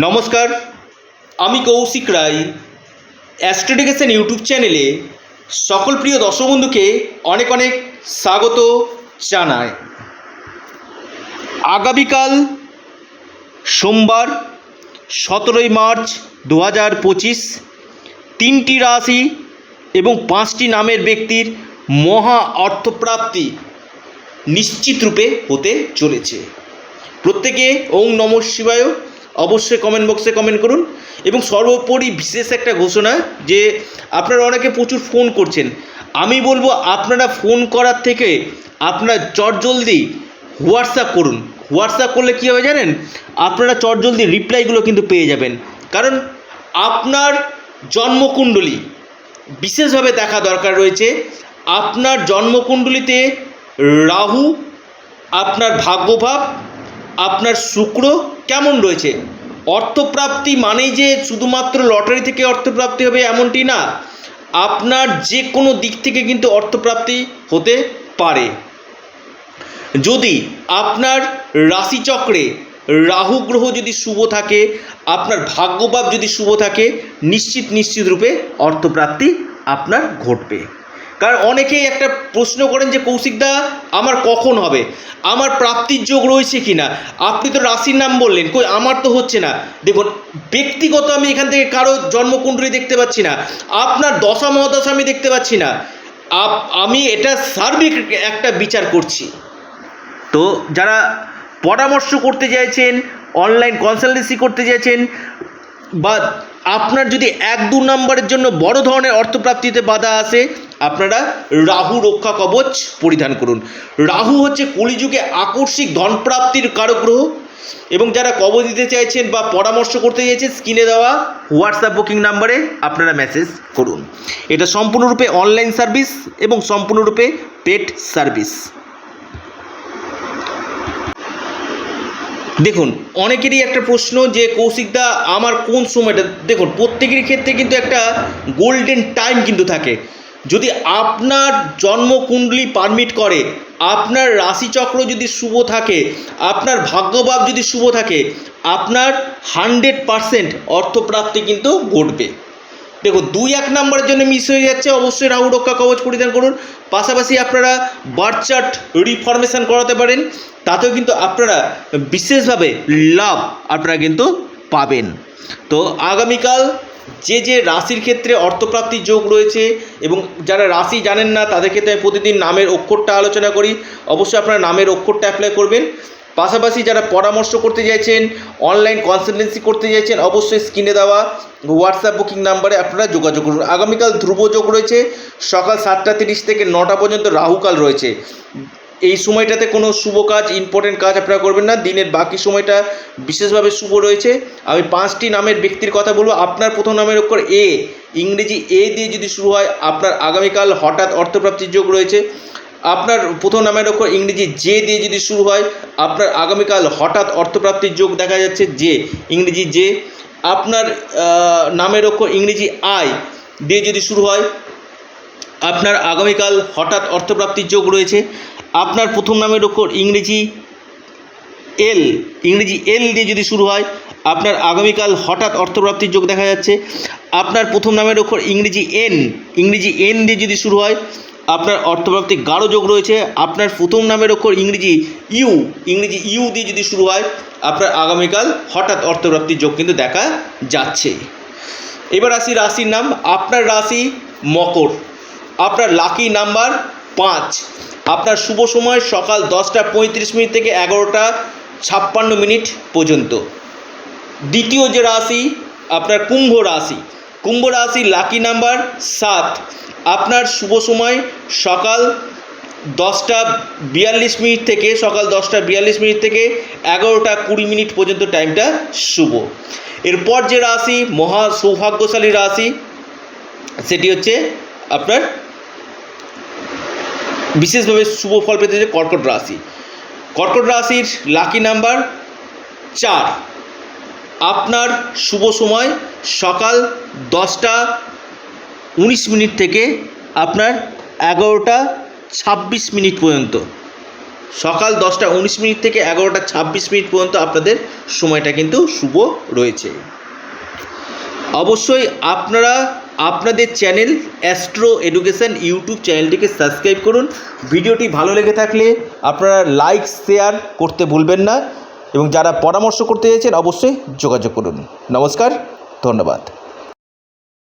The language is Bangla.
নমস্কার, আমি কৌশিক রায়। অ্যাস্ট্রোডিকেশন ইউটিউব চ্যানেলে সকল প্রিয় দর্শক বন্ধুকে অনেক অনেক স্বাগত জানাই। আগামীকাল সোমবার, সতেরোই মার্চ দু হাজার পঁচিশ, তিনটি রাশি এবং পাঁচটি নামের ব্যক্তির মহা অর্থপ্রাপ্তি নিশ্চিত রূপে হতে চলেছে। প্রত্যেকে ওং নম শিবায় অবশ্যই কমেন্ট বক্সে কমেন্ট করুন। এবং সর্বোপরি বিশেষ একটা ঘোষণা যে আপনারা অনেকে প্রচুর ফোন করছেন। আমি বলব আপনারা ফোন করার থেকে আপনারা চটজলদি হোয়াটসঅ্যাপ করুন। হোয়াটসঅ্যাপ করলে কী হবে জানেন? আপনারা চটজলদি রিপ্লাইগুলো কিন্তু পেয়ে যাবেন। কারণ আপনার জন্মকুণ্ডলী বিশেষভাবে দেখা দরকার রয়েছে। আপনার জন্মকুণ্ডলিতে রাহু, আপনার ভাগ্যভাব আপনার শুক্র কেমন রয়েছে? অর্থপ্রাপ্তি মানেই যে শুধুমাত্র লটারি থেকে অর্থপ্রাপ্তি হবে এমনটি না, আপনার যে কোনো দিক থেকে কিন্তু অর্থপ্রাপ্তি হতে পারে। যদি আপনার রাশিচক্রে রাহু গ্রহ যদি শুভ থাকে, আপনার ভাগ্যভাব যদি শুভ থাকে, নিশ্চিত নিশ্চিত রূপে অর্থপ্রাপ্তি আপনার ঘটবে। কারণ অনেকেই একটা প্রশ্ন করেন যে কৌশিকদা আমার কখন হবে? আমার প্রাপ্তির যোগ রয়েছে কি না আপনি তো রাশির নাম বললেন, কই আমার তো হচ্ছে না। দেখুন, ব্যক্তিগত আমি এখান থেকে কারও জন্মকুণ্ডলী দেখতে পাচ্ছি না, আপনার দশা মহাদশা আমি দেখতে পাচ্ছি না। আপ- আমি এটা সার্বিক একটা বিচার করছি। তো যারা পরামর্শ করতে চাইছেন, অনলাইন কনসালটেন্সি করতে চাইছেন, বা আপনার যদি এক দু নম্বরের জন্য বড় ধরনের অর্থপ্রাপ্তিতে বাধা আসে আপনারা রাহু রক্ষা কবচ পরিধান করুন। রাহু হচ্ছে কলিযুগে আকস্মিক ধনপ্রাপ্তির কারক গ্রহ এবং যারা কবচ দিতে চাইছেন বা পরামর্শ করতে চাইছেন স্ক্রিনে দেওয়া হোয়াটসঅ্যাপ বুকিং নাম্বারে আপনারা মেসেজ করুন। এটা সম্পূর্ণরূপে অনলাইন সার্ভিস এবং সম্পূর্ণরূপে পেড সার্ভিস দেখুন, অনেকেরই একটা প্রশ্ন যে কৌশিকদা আমার কোন সময়টা? দেখুন প্রত্যেকের ক্ষেত্রে কিন্তু একটা গোল্ডেন টাইম কিন্তু থাকে। যদি আপনার জন্মকুণ্ডলী পারমিট করে, আপনার রাশিচক্র যদি শুভ থাকে, আপনার ভাগ্যভাব যদি শুভ থাকে, আপনার হান্ড্রেড পারসেন্ট অর্থপ্রাপ্তি কিন্তু ঘটবে। দেখুন, দুই এক নম্বরের জন্য মিস হয়ে যাচ্ছে, অবশ্যই রাহু রক্ষা কবচ পরিধান করুন। পাশাপাশি আপনারা বার্থ চার্ট রিফরমেশন করাতে পারেন, তাতেও কিন্তু আপনারা বিশেষভাবে লাভ আপনারা কিন্তু পাবেন। তো আগামীকাল যে যে রাশির ক্ষেত্রে অর্থপ্রাপ্তির যোগ রয়েছে এবং যারা রাশি জানেন না, তাদের ক্ষেত্রে আমি প্রতিদিন নামের অক্ষরটা আলোচনা করি। অবশ্যই আপনারা নামের অক্ষরটা অ্যাপ্লাই করবেন। পাশাপাশি যারা পরামর্শ করতে চাইছেন অনলাইন কনসালটেন্সি করতে চাইছেন, অবশ্যই স্ক্রিনে দেওয়া হোয়াটসঅ্যাপ বুকিং নাম্বারে আপনারা যোগাযোগ করুন। আগামীকাল ধ্রুব যোগ রয়েছে। সকাল সাতটা তিরিশ থেকে নটা পর্যন্ত রাহুকাল রয়েছে। এই সময়টাতে কোনো শুভ কাজ ইম্পর্টেন্ট কাজ আপনারা করবেন না। দিনের বাকি সময়টা বিশেষভাবে শুভ রয়েছে। আমি পাঁচটি নামের ব্যক্তির কথা বলব। আপনার প্রথম নামের অক্ষর এ, ইংরেজি এ দিয়ে যদি শুরু হয়, আপনার আগামীকাল হঠাৎ অর্থপ্রাপ্তির যোগ রয়েছে। আপনার প্রথম নামের অক্ষর ইংরেজি জে দিয়ে যদি শুরু হয়, আপনার আগামীকাল হঠাৎ অর্থপ্রাপ্তির যোগ দেখা যাচ্ছে জে, ইংরেজি জে। আপনার নামের অক্ষর ইংরেজি আই দিয়ে যদি শুরু হয়, আপনার আগামীকাল হঠাৎ অর্থপ্রাপ্তির যোগ রয়েছে। আপনার প্রথম নামের অক্ষর ইংরেজি এল ইংরেজি এল দিয়ে যদি শুরু হয়, আপনার আগামীকাল হঠাৎ অর্থপ্রাপ্তির যোগ দেখা যাচ্ছে। আপনার প্রথম নামের অক্ষর ইংরেজি এন ইংরেজি এন দিয়ে যদি শুরু হয়, আপনার অর্থপ্রাপ্তি গাঢ় যোগ রয়েছে। আপনার প্রথম নামের অক্ষর ইংরেজি ইউ ইংরেজি ইউ দিয়ে যদি শুরু হয়, আপনার আগামীকাল হঠাৎ অর্থপ্রাপ্তির যোগ কিন্তু দেখা যাচ্ছে। এবার আসি রাশির নাম। আপনার রাশি মকর। আপনার লাকি নাম্বার পাঁচ। আপনার শুভ সময় সকাল দশটা পঁয়ত্রিশ মিনিট থেকে এগারোটা ছাপ্পান্ন মিনিট পর্যন্ত। দ্বিতীয় যে রাশি, আপনার কুম্ভ রাশি। কুম্ভ রাশি লাকি নাম্বার সাত। আপনার শুভ সময় সকাল দশটা বিয়াল্লিশ মিনিট থেকে, সকাল দশটা বিয়াল্লিশ মিনিট থেকে এগারোটা কুড়ি মিনিট পর্যন্ত টাইমটা শুভ। এরপর যে রাশি, মহা সৌভাগ্যশালী রাশি, সেটি হচ্ছে আপনার বিশেষভাবে শুভ ফল পেতে যে কর্কট রাশি। কর্কট রাশির লাকি নাম্বার চার। আপনার শুভ সময় সকাল দশটা উনিশ মিনিট থেকে আপনার এগারোটা ছাব্বিশ মিনিট পর্যন্ত। সকাল দশটা উনিশ মিনিট থেকে এগারোটা ছাব্বিশ মিনিট পর্যন্ত আপনাদের সময়টা কিন্তু শুভ রয়েছে। অবশ্যই আপনারা আপনাদের চ্যানেল অ্যাস্ট্রো এডুকেশান ইউটিউব চ্যানেলটিকে সাবস্ক্রাইব করুন। ভিডিওটি ভালো লেগে থাকলে আপনারা লাইক, শেয়ার করতে ভুলবেন না এবং যারা পরামর্শ করতে চাইছেন অবশ্যই যোগাযোগ করুন। নমস্কার, ধন্যবাদ।